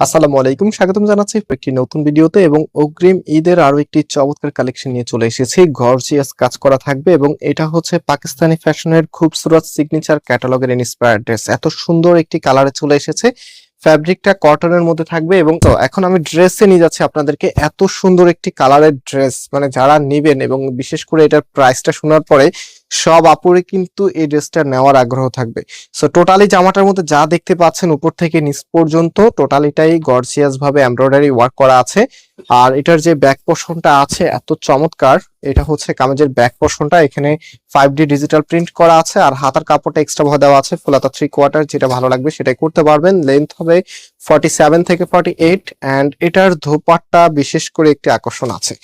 আসসালামু আলাইকুম, স্বাগতম জানাচ্ছি একটি নতুন ভিডিওতে এবং অগ্রিম ঈদের আরও একটি চমৎকার কালেকশন নিয়ে চলে এসেছি। গর্জিয়াস কাজ করা থাকবে এবং এটা হচ্ছে পাকিস্তানি ফ্যাশনের খুবসুরত সিগনেচার ক্যাটালগের ইন্সপায়ার্ড ড্রেস এত সুন্দর একটি কালারে চলে এসেছে। ফ্যাব্রিকটা কটনের মধ্যে থাকবে এবং তো এখন আমি ড্রেসে নিয়ে যাচ্ছি আপনাদেরকে। এত সুন্দর একটি কালারের ড্রেস মানে যারা নেবেন এবং বিশেষ করে এটার প্রাইসটা শোনার পরে সব আপুরে কিন্তু এই ড্রেসটা নেওয়ার আগ্রহ থাকবে। সো টোটালি জামাটার মধ্যে যা দেখতে পাচ্ছেন উপর থেকে নিচ পর্যন্ত টোটালিটাই গর্জিয়াস ভাবে এমব্রয়ডারি ওয়ার্ক করা আছে। আর এটার যে ব্যাক পোর্শনটা আছে, এত চমৎকার, এটা হচ্ছে কামেজের ব্যাক পোর্শনটা এখানে ফাইভ ডি ডিজিটাল প্রিন্ট করা আছে, আর হাতার কাপড়টা এক্সট্রা ভাবে দেওয়া আছে, ফুলাতা থ্রি কোয়ার্টার যেটা ভালো লাগবে সেটাই করতে পারবেন। লেন্থ হবে ফর্টি সেভেন থেকে ফর্টি এইট এটার ধোপাট্টা বিশেষ করে একটি আকর্ষণ আছে।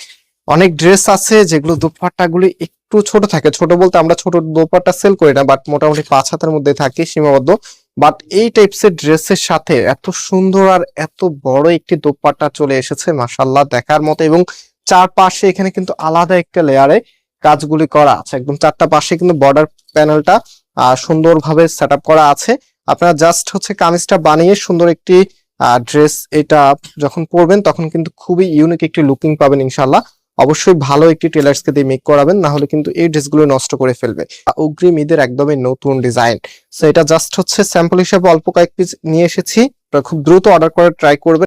অনেক ড্রেস আছে যেগুলো দোপাট্টাগুলি একটু ছোট থাকে। ছোট বলতে আমরা ছোট দোপাট্টা সেল করি না বাট মোটামুটি পাঁচ হাতের মধ্যে থাকে, সীমাবদ্ধ। বাট এই টাইপসের ড্রেসের সাথে এত সুন্দর আর এত বড় একটি দোপাট্টা চলে এসেছে মাসাল্লাহ দেখার মতো। এবং চারপাশে এখানে কিন্তু আলাদা একটা লেয়ারে কাজগুলি করা আছে। একদম চারটা পাশে কিন্তু বর্ডার প্যানেলটা সুন্দরভাবে সেট করা আছে। আপনারা জাস্ট হচ্ছে কামিজটা বানিয়ে সুন্দর একটি ড্রেস এটা যখন পরবেন, তখন কিন্তু খুবই ইউনিক একটি লুকিং পাবেন ইনশাল্লাহ অবশ্যই ভালো একটি টেলার্সকে দিয়ে মেক করাবেন না হলে কিন্তু এই ড্রেসগুলো নষ্ট করে ফেলবে। অগ্রিম ঈদের একদমই নতুন ডিজাইন সো এটা জাস্ট হচ্ছে স্যাম্পল হিসেবে অল্প কয়েক পিস নিয়ে এসেছি। খুব দ্রুত অর্ডার করে ট্রাই করবেন।